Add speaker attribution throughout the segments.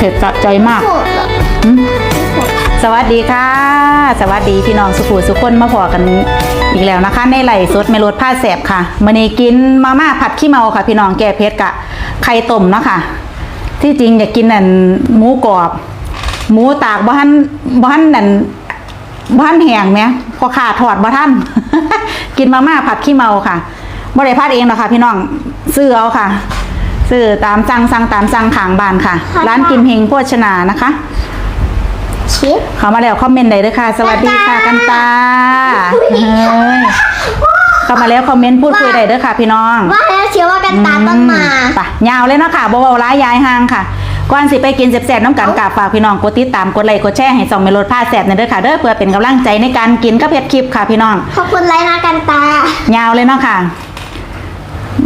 Speaker 1: เผ็ดสะใจมากสวัสดีค่ะ สวัสดีพี่น้องสุภูสุขคนมาพอกันอีกแล้วนะคะ ในไหลสดเมลดผ้าแสบค่ะมื่อนี้กินมาม่าผัดขี้เมาค่ะ พี่น้องแก้เผ็ดกะไข่ต้มเนาะค่ะ ที่จริงอยากกินนั่นหมูกรอบ หมูตากบ้านบ้านนั่นบ้านแห้งไหมพอขาดถอดบ้าน กินมาม่าผัดขี้เมาค่ะบ่ได้พัดเองหรอกค่ะ พี่น้องซื้อเอาค่ะ ซื้อตามสั่งสั่งตามสั่งขางบ้านค่ะร้านกิมเฮงโภชนานะคะ
Speaker 2: ชิป
Speaker 1: เข้ามาแล้วคอมเมนต์ได้เลยค่ะ สวัสดีค่ะกันตาเฮ้ยเข้ามาแล้วคอมเมนต์พูดคุยได้เลยค่ะ พี่น้อง
Speaker 2: ว่าแล้วเชื่อว่ากันตาต้องมา
Speaker 1: ปะยาวเลยเนาะค่ะบ่เบาร้ายยายห่างค่ะ ก่อนสิไปกินแซ่บๆน้ำกันกาฝากพี่น้องกดติดตามกดไลค์กดแชร์ให้ส่องเมโลดผ้าแซ่บในอยเด้อค่ะเด้อเพื่อเป็นกำลังใจในการกินกับเพชรคลิปค่ะพี่น้อง
Speaker 2: ขอบคุณไลน์นะกันตา
Speaker 1: ยาวเลยเนาะค่ะ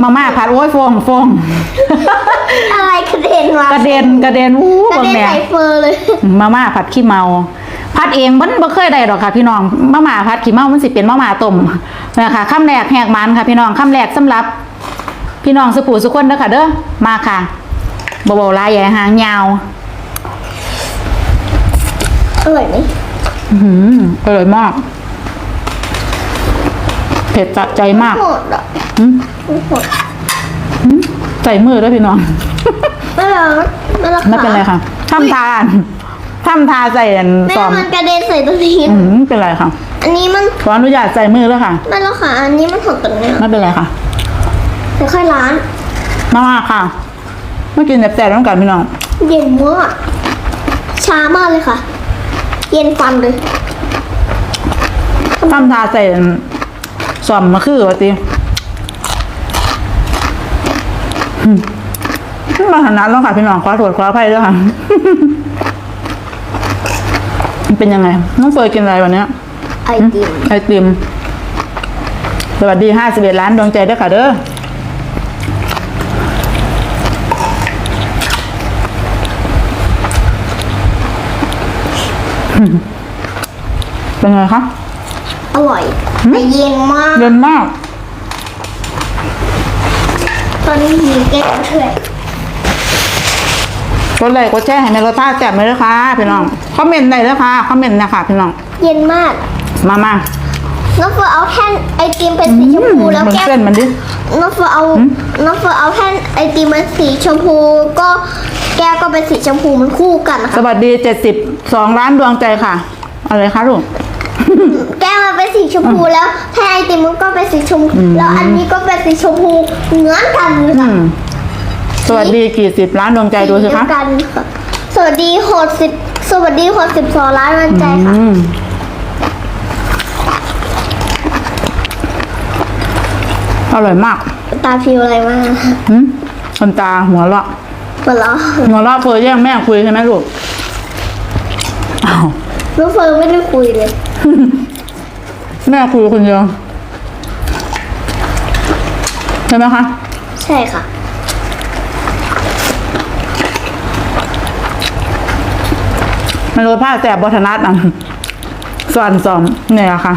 Speaker 1: มาม่าผัดโอ้ยฟองฟอง
Speaker 2: อะไรกระเด็นมาก
Speaker 1: ระเด็นกระเด็นอู้
Speaker 2: กระ
Speaker 1: บาง
Speaker 2: เด็น
Speaker 1: แม่
Speaker 2: ใส่เฟอร์เลย
Speaker 1: มาม่าผัดขี้เมาผัดเองมันบ่เคยได้หรอกค่ะ พี่น้องมาม่าผัดขี้เมามันสิเป็นมาม่าต้มนะคะคำแรกแหกมันค่ะพี่น้องคำแรกสำหรับ พี่น้องสุผูสุคนเด้อค่ะ เด้อมาค่ะเบาๆลายใหญ่หางยาว
Speaker 2: อร่อยไหม
Speaker 1: อื้อหืออร่อยมาก เผ็ดสะใจมาก
Speaker 2: โหดอะ
Speaker 1: หืม
Speaker 2: โหด
Speaker 1: ใส่มือด้วยพี่น้อง
Speaker 2: ไม่เป็นไรไม่เป็นไร
Speaker 1: ไม่เป็นไรค่ะทำทานทำทาใส่อัน
Speaker 2: แม่
Speaker 1: ซอม
Speaker 2: มันกระเด็นใส่ตัวนี้
Speaker 1: อืมไม่เป็นไรค่ะ
Speaker 2: อันนี้มัน
Speaker 1: ขออนุญาตใส่มือแล้วค่ะ
Speaker 2: ไม่แล้วค่ะอันนี้มันหดตรงเนี้ย
Speaker 1: ไม่เป็นไรค่ะ
Speaker 2: เดี๋ยวค่อยล้าง
Speaker 1: มาม่าค่ะไม่กินแซ่บๆต้องกันพี่น้อง
Speaker 2: เย็นมากช้ามากเลยค่ะ เย็นฟันเลย
Speaker 1: ทำทาใส่ ซอมมาคือว่าติอืมมาถนัดแล้วค่ะพี่น้องขอโทษขออภัยด้วยค่ะมันเป็นยังไง น้องเฟิร์นกินอะไรวันเนี้ย
Speaker 2: ไอติม
Speaker 1: ไอติม สวัสดีห้าสิบเอ็ดล้านดวงใจด้วยค่ะเด้อเป็นไงคะ
Speaker 2: อร่อยแต่เย็นมาก
Speaker 1: เย็นมาก
Speaker 2: ตอนนี้มีแก้วด้วย
Speaker 1: กดไลค์กดแชร์ให้ในรสชาติแซ่บเลยนะคะพี่น้องคอมเมนต์ได้เลยค่ะคอมเมนต์นะคะพี่น้อง
Speaker 2: เย็นมาก
Speaker 1: มามา
Speaker 2: น้องเฟิร์นเอาแท่นไอติมเป็นสีชมพูแล้ว
Speaker 1: เหมือน
Speaker 2: แก้ว
Speaker 1: เส้นมันดิ
Speaker 2: น้องเฟิร์นเอาน้องเฟิร์นเอาแท่นไอติมเป็นสีชมพู ก็แก้วก็เป็นสีชมพูมันคู่กันนะ
Speaker 1: ส
Speaker 2: คะ
Speaker 1: วัสดีเจ็ดสิบสองล้านดวงใจค่ะ อะไรคะลูก
Speaker 2: แก้วมันเป็นสีชมพูแล้วแท่นไอติมมันก็เป็นสีชมพูแล้วอันนี้ก็เป็นสีชมพูเหมือนกันเลย
Speaker 1: อื
Speaker 2: ค่ะ
Speaker 1: มสวัสดีกี่สิบล้านดวงใจดูสิ
Speaker 2: เดีย
Speaker 1: คะ
Speaker 2: วกันค่ะสวัสดีหกสิบสวัสดีหกสิบสองล้านวันใจค่ะ
Speaker 1: อืมอร่อยมาก
Speaker 2: ตาพิวอะไรมาก
Speaker 1: หืมคนตาหัวเราะ
Speaker 2: หมดแล้ว
Speaker 1: หัวเราะเฟยแย่งแม่คุยใช่ไหมลูกอ้าว
Speaker 2: น้องเฟิร์นไม่ได้คุยเลย
Speaker 1: แม่คุยคนเดียวใช่ไหมคะ
Speaker 2: ใช่ค่ะ
Speaker 1: มันรสผ้าแสบบทนัดอะส่วนสอมเนี่ยค่ะ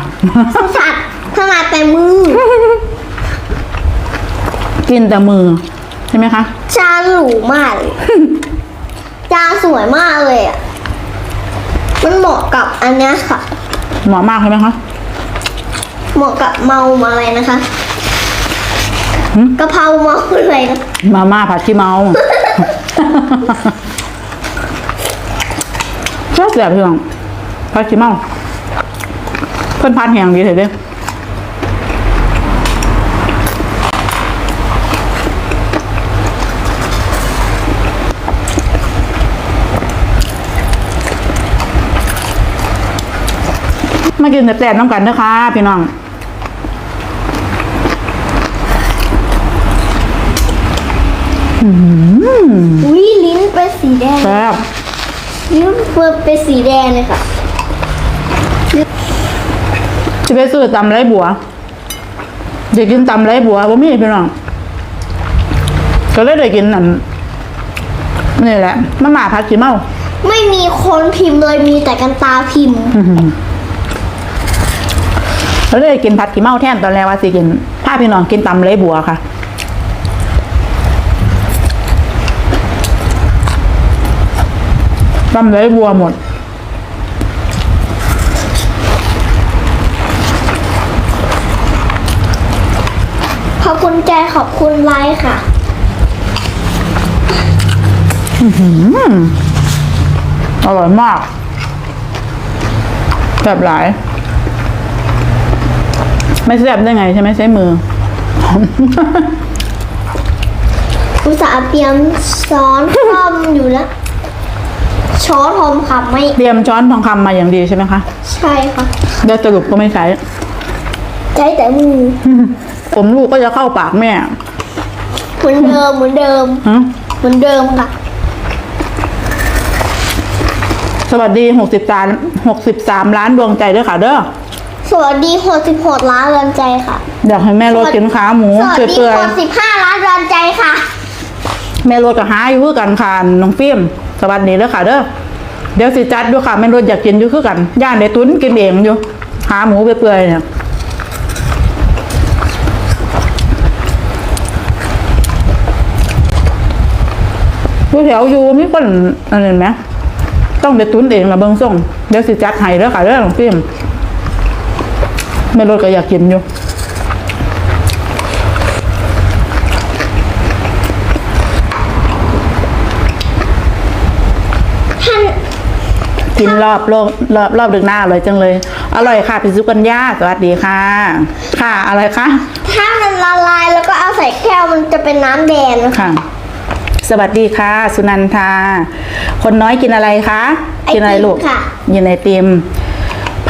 Speaker 2: สัมผัสขนาดแต่มือ
Speaker 1: กินแต่มือ ใช่ไหมคะ
Speaker 2: จานหรูมากเลยจานสวยมากเลยอะ มันเหมาะกับอันเนี้ยค่ะ
Speaker 1: เหมาะมากใช่ไหมคะ
Speaker 2: เหมาะกับเมาอะไรนะคะ
Speaker 1: หืม
Speaker 2: กะเพราเมาอะไรนะ
Speaker 1: มาม่าผัดขี้เมาชอบแสบเพียงผัดขี้เมา เพิ่นพัดแหงดีเถอะเด้อ มากินแต่แสบๆน้ำกันนะคะพี่น้อง
Speaker 2: อุ้ยลิ้นเป็นสีแดง
Speaker 1: แซ่บ
Speaker 2: ลิ้นเฟิร์นเป็นสีแดงเลยค่ะ
Speaker 1: จะไปซื้อตำไรบัวเด็กกินตำไรบัวบ่มีพี่น้องก็เลยได้กินนั่นนี่แหละมาม่าผัดขี้เมา
Speaker 2: ไม่มีคนพิมพ์เลยมีแต่กันตาพิมพ์
Speaker 1: แล้ว เลยกินผัดขี้เมาแทนตอนแรกว่าสิกินถ้าพี่น้องกินตำไรบัวค่ะอตำไรบัวหมด
Speaker 2: ขอบคุณใจขอบคุณไลค์ค่ะ
Speaker 1: อร่อยมากแซ่บหลาย ไม่แซ่บได้ไงใช่ไหมใช้มือ
Speaker 2: อุตส่าห์เตรียมช้อนคล่อมอยู่แล้ว ช้อนหอมค่ะไม่
Speaker 1: เตรียมช้อนทองคำมาอย่างดีใช่ไหมคะ
Speaker 2: ใช่ค่ะ
Speaker 1: แล้วสรุปก็ไม่ใช้
Speaker 2: ใช้แต่มือ
Speaker 1: ผมลูกก็จะเข้าปากแม่
Speaker 2: เหมือนเดิมเหมือนเดิม
Speaker 1: ฮะ
Speaker 2: เหมือนเดิมค่ะ
Speaker 1: สวัสดีหกสิบสามหกสิบสามล้านดวงใจด้วยค่ะเด้อ
Speaker 2: สวัสดี66ล้านเรือนใจค่ะ
Speaker 1: อยากให้แม่รถกินขาหมู
Speaker 2: สวัสดี
Speaker 1: เปื่อย
Speaker 2: 65ล้านเรือนใจค่ะ
Speaker 1: ๆแม่รถกับหาอยู่คือกันค่ะน้องฟิล์มสวัสดีเด้อค่ะเด้อเดี๋ยวสิจัดด้วยค่ะแม่รถอยากกินอยู่คือกันย่านในตุ้นกินเองอยู่ขาหมูเปื่อยๆเนี่ยผู้แถวอยู่มีคนอันนี้ไหมต้องไปตุ้นเองละเบิ่งส่งเดี๋ยวสิจัดให้เด้อค่ะเด้อน้องฟิล์ม แม่รถก็อยากกินอยู่
Speaker 2: ท่าน
Speaker 1: กินรอบโลกรอบรอบดึกหน้าอร่อยจังเลย อร่อยค่ะพี่สุกัญญาสวัสดีค่ะ ค่ะอะไรคะ
Speaker 2: ถ้ามันละลายแล้วก็เอาใส่แก้วมันจะเป็นน้ำแดงนะคะ
Speaker 1: ค่ะ สวัสดีค่ะ สุนันทา คนน้อยกินอะไรคะ กินอะไรลูกยินไอติม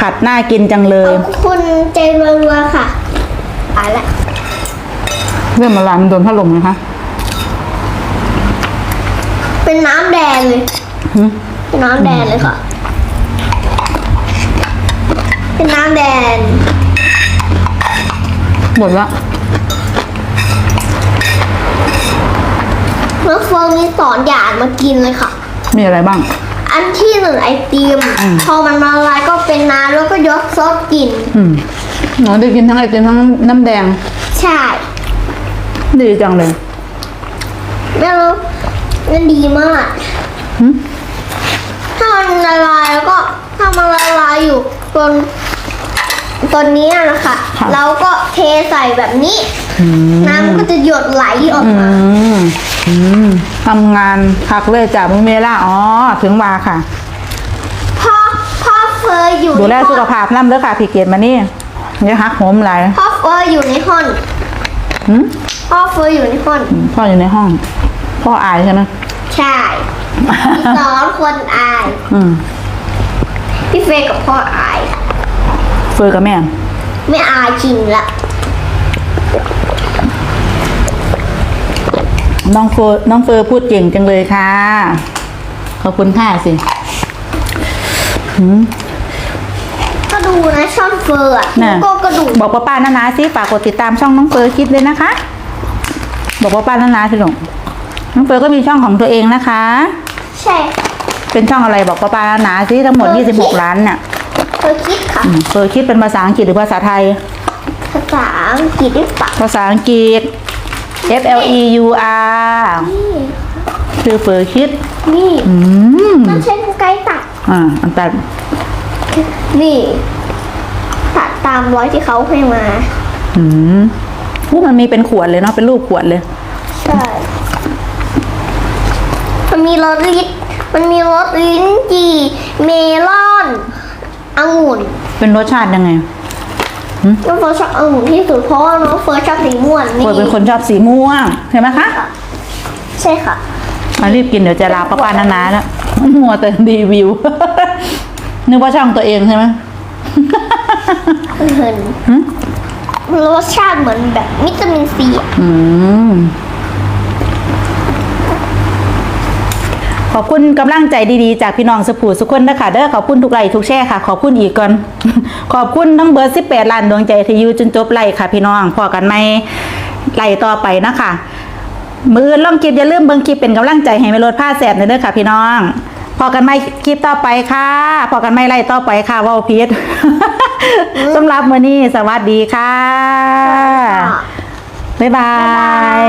Speaker 1: ผัดหน้ากินจังเล
Speaker 2: ข
Speaker 1: ย
Speaker 2: อบคุณใจรัวๆค่ะไปละ
Speaker 1: เรื่องอะไรมันโดนพัดลมนะคะ
Speaker 2: เป็นน้ำแดงเลย
Speaker 1: หึ
Speaker 2: เป็นน้ำแดงเลยค่ะ เป็นน้ำแดง
Speaker 1: หมดละ
Speaker 2: แล้วเฟิร์นมีสอนอย่างมากินเลยค่ะ
Speaker 1: มีอะไรบ้าง
Speaker 2: อันที่หนึ่งไอติม พอมันละลายก็เป็นน้ำแล้วก็ยกซดกิน
Speaker 1: อืมหนูได้กินทั้งไอติมทั้งน้ำแดง
Speaker 2: ใช่
Speaker 1: ดีจังเลย
Speaker 2: แล้วมันดีมาก
Speaker 1: หึ
Speaker 2: ถ้ามันละลายแล้วก็ถ้ามันละลายอยู่ตนตอนนี้นะคะเราก็เทใส่แบบนี้น้ำมันก็จะหยดไหลออก
Speaker 1: อื
Speaker 2: มา
Speaker 1: มอืม ทำงานพักเลยจากมึงเมล่าอ๋อถึงมาค่ะ
Speaker 2: พ่อพ่อเฟยอยู่
Speaker 1: ดูแล
Speaker 2: ในห้
Speaker 1: สุ
Speaker 2: อง
Speaker 1: ขภาพน้ำเด้อค่ะพี่เกดมานี่อย่าหักโหมหลาย
Speaker 2: พ่อเฟยอยู่ในห้อง
Speaker 1: หืม
Speaker 2: พ่อเฟยอยู่ในห้อง
Speaker 1: พ่ออยู่ในห้อง พ่ออายใช่ไหม
Speaker 2: ใช่สอนคนอาย
Speaker 1: อืม
Speaker 2: พี่เฟยกับพ่ออาย
Speaker 1: เฟยกับแม่
Speaker 2: ไม่อายจริงละ
Speaker 1: น้องเฟยน้องเฟยพูดเก่งจังเลยค่ะ ขอบคุณค่ะสิ
Speaker 2: ก็ดูนะช่องเฟยอะ
Speaker 1: น่ะ
Speaker 2: ก็กระดูก
Speaker 1: บอกป้าป้านานาสิฝากกดติดตามช่องน้องเฟยคิดเลยนะคะ บอกป้าป้านานาสิลูกน้องเฟยก็มีช่องของตัวเองนะคะ
Speaker 2: ใช่
Speaker 1: เป็นช่องอะไรบอกป้าป้านานาสิทั้งหมด 26 ล้านเนี่ย
Speaker 2: เฟยคิดค่ะ
Speaker 1: อืมเฟยคิดเป็นภาษาอังกฤษหรือภาษาไทย
Speaker 2: ภาษาอังกฤษหรือเปล่า
Speaker 1: ภาษาอังกฤษ F L E U R
Speaker 2: นี่
Speaker 1: คือเฟยคิด
Speaker 2: นี่
Speaker 1: อืม
Speaker 2: มันใช้ไกลตัด
Speaker 1: อ่าอันตัด
Speaker 2: นี่ ตัดตามร้อยที่เขาให้มา
Speaker 1: อืมอู้มันมีเป็นขวดเลยเนาะเป็นรูปขวดเลย
Speaker 2: ใช่ มันมีรสลิ้นมันมีรสลิ้นจี่เมลอนองุ่น
Speaker 1: เป็นรสชาติยังไง
Speaker 2: น้องเฟิร์สชอบองุ่นที่สุดเพราะว่าน้องเฟิร์สชอบสีม่วง
Speaker 1: เฟ
Speaker 2: นี่
Speaker 1: ยเป็นคนชอบสีม่วงเห็นไหมคะ
Speaker 2: ใช่ค่ะ
Speaker 1: มารีบกินเดี๋ยวจะลาป้าป้านานาแล้วมัวแต่รีวิว นึกว่าช่องตัวเองใช่ไหม
Speaker 2: เหมือนรสชาติเหมือนแบบวิตามินซีอะ
Speaker 1: อืมขอบคุณกำลังใจดีๆ จากพี่น้องสปูสุกคนนะคะเด้อขอบคุณทุกไลค์ทุกแชร์ค่ะ ขอบคุณอีกก่อน ขอบคุณทั้งเบอร์18ล้านดวงใจที่อยู่จนจบไลค์ค่ะ พี่น้องพอกันไหมไลค์ต่อไปนะคะมืออื่นล่องคลิปอย่าลืมเบิ่งคลิปเป็นกำลังใจให้ไม่ลดผ้าแสบเด้อค่ะ พี่น้องพอกันไหมคลิปต่อไปค่ะ พอกันไหมไล่ต่อไปค่ะเว่าพีดสำหรับมื้อนี้สวัสดีค่ะ บ๊ายบาย